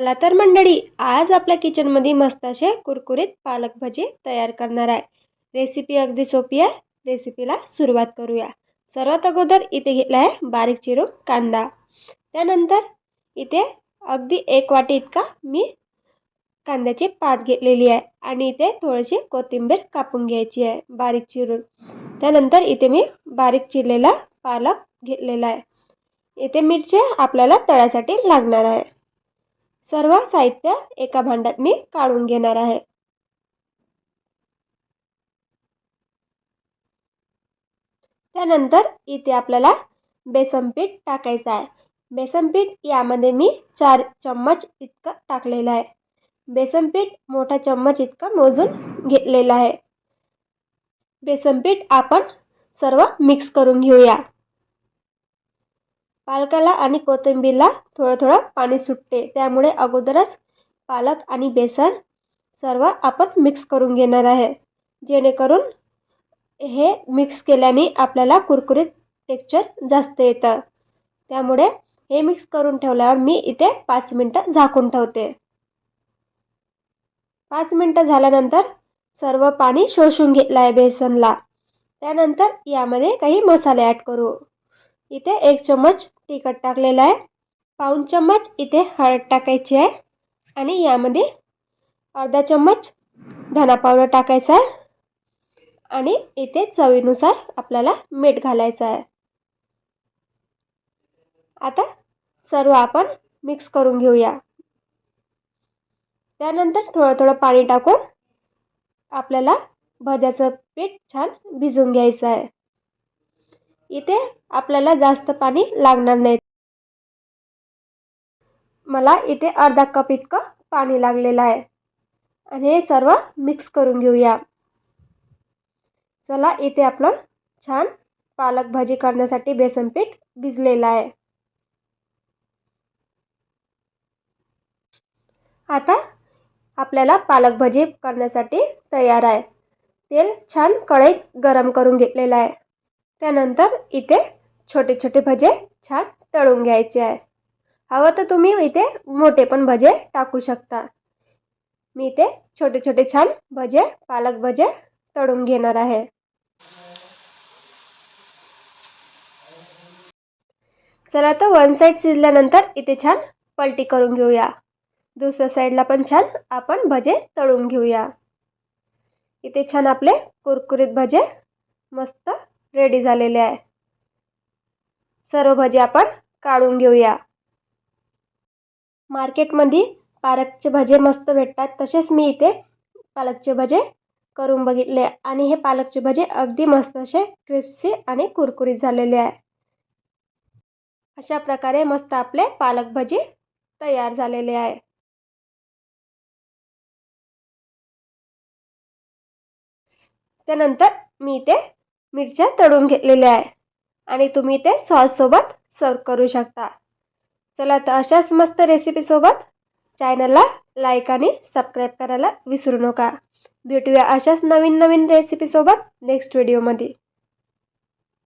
चला तर मंडळी आज आपल्या किचनमध्ये मस्त असे कुरकुरीत पालक भजी तयार करणार आहे. रेसिपी अगदी सोपी आहे. रेसिपीला सुरुवात करूया. सर्वात अगोदर इथे घेतला आहे बारीक चिरून कांदा. त्यानंतर इथे अगदी एक वाटी इतका मी कांद्याची पात घेतलेली आहे आणि इथे थोडीशी कोथिंबीर कापून घ्यायची आहे बारीक चिरून. त्यानंतर इथे मी बारीक चिरलेला पालक घेतलेला आहे. इथे मिरच्या आपल्याला तळ्यासाठी लागणार आहे. सर्व साहित्य एका भांड्यात मी काढून घेणार आहे. त्यानंतर इथे आपल्याला बेसन पीठ टाकायचं आहे. बेसन पीठ यामध्ये मी चार चम्मच इतकं टाकलेलं आहे. बेसन पीठ मोठा चम्मच इतकं मोजून घेतलेलं आहे. बेसन पीठ आपण सर्व मिक्स करून घेऊया. पालकाला आणि कोथिंबीरला थोडं थोडं पाणी सुटते. त्यामुळे अगोदरच पालक आणि बेसन सर्व आपण मिक्स करून घेणार आहे. जेणेकरून हे मिक्स केल्याने आपल्याला कुरकुरीत टेक्चर जास्त येतं. त्यामुळे हे मिक्स करून ठेवल्यावर मी इथे पाच मिनटं झाकून ठेवते. पाच मिनटं झाल्यानंतर सर्व पाणी शोषून घेतलं आहे बेसनला. त्यानंतर यामध्ये काही मसाले ॲड करू. इथे एक चम्मच तिखट टाकलेलं आहे. पाऊन चम्मच इथे हळद टाकायची आहे. आणि यामध्ये अर्धा चम्मच धना पावडर टाकायचा आहे. आणि इथे चवीनुसार आपल्याला मीठ घालायचं आहे. आता सर्व आपण मिक्स करून घेऊया. त्यानंतर थोडं थोडं पाणी टाकून आपल्याला भज्याचं पीठ छान भिजून घ्यायचं आहे. इथे आपल्याला जास्त पाणी लागणार नाही. मला इथे अर्धा कप इतकं पाणी लागलेलं आहे. आणि हे सर्व मिक्स करून घेऊया. चला इथे आपलं छान पालक भाजी करण्यासाठी बेसन पीठ भिजलेलं आहे. आता आपल्याला पालक भाजी करण्यासाठी तयार आहे. तेल छान कढईत गरम करून घेतलेलं आहे. त्यानंतर इथे छोटे छोटे भजे छान तळून घ्यायचे आहे. हवं तर तुम्ही इथे मोठे पण भजे टाकू शकता. मी इथे छोटे छोटे छान भजे पालक भजे तळून घेणार आहे. चला तर वन साईड शिजल्यानंतर इथे छान पलटी करून घेऊया. दुसऱ्या साईडला पण छान आपण भजे तळून घेऊया. इथे छान आपले कुरकुरीत भजे मस्त रेडी झालेले आहे. सर्व भजे आपण काढून घेऊया. मार्केटमध्ये पालकचे भजे मस्त भेटतात. तसेच मी इथे पालकचे भजे करून बघितले आणि हे पालकचे भजे अगदी मस्त असे क्रिप्सी आणि कुरकुरीत झालेले आहे. अशा प्रकारे मस्त आपले पालक भजी तयार झालेले आहे. त्यानंतर मी इथे मिरच्या तळून घेतलेल्या आहे. आणि तुम्ही ते सॉससोबत सर्व करू शकता. चला तर अशाच मस्त रेसिपीसोबत चॅनलला लाईक आणि सबस्क्राईब करायला विसरू नका. भेटूया अशाच नवीन नवीन रेसिपीसोबत नेक्स्ट व्हिडिओमध्ये